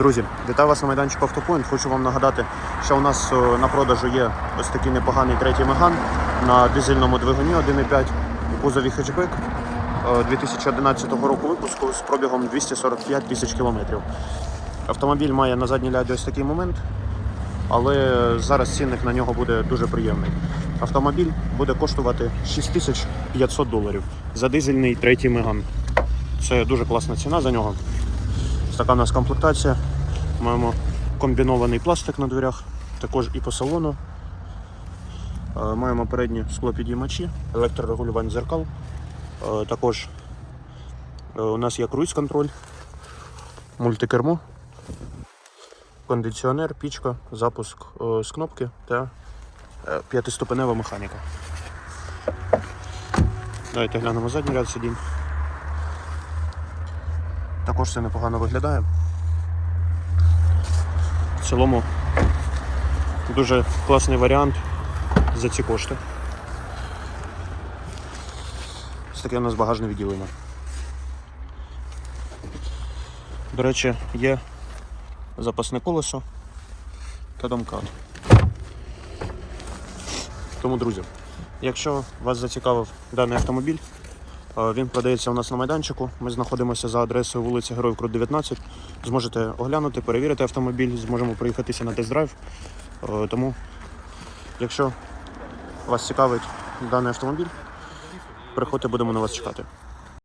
Друзі, вітаю вас на майданчику Автопоінт. Хочу вам нагадати, що у нас е, на продажу є ось такий непоганий третій меган на дизельному двигуні 1.5 у кузові хетчбек е, 2011 року випуску з пробігом 245 тисяч кілометрів. Автомобіль має на задній ляді ось такий момент, але зараз цінник на нього буде дуже приємний. Автомобіль буде коштувати 6500 доларів за дизельний третій меган. Це дуже класна ціна за нього. Така у нас комплектація. Маємо комбінований пластик на дверях, також і по салону. Е, Маємо передні склопідіймачі, електрорегулювання дзеркал. Е, Також е, у нас є круїз-контроль, мультикермо, кондиціонер, пічка, запуск з кнопки та п'ятиступенева механіка. Давайте глянемо задній ряд сидінь. Також все непогано виглядає. В цілому дуже класний варіант за ці кошти. Ось таке у нас багажне відділення. До речі, є запасне колесо та домкат. Тому, друзі, якщо вас зацікавив даний автомобіль, Він продається у нас на майданчику. Ми знаходимося за адресою вулиця Героїв Крут 19. Зможете оглянути, перевірити автомобіль, зможемо проїхатися на тест-драйв. Е, Тому, якщо вас цікавить даний автомобіль, приходьте, будемо на вас чекати.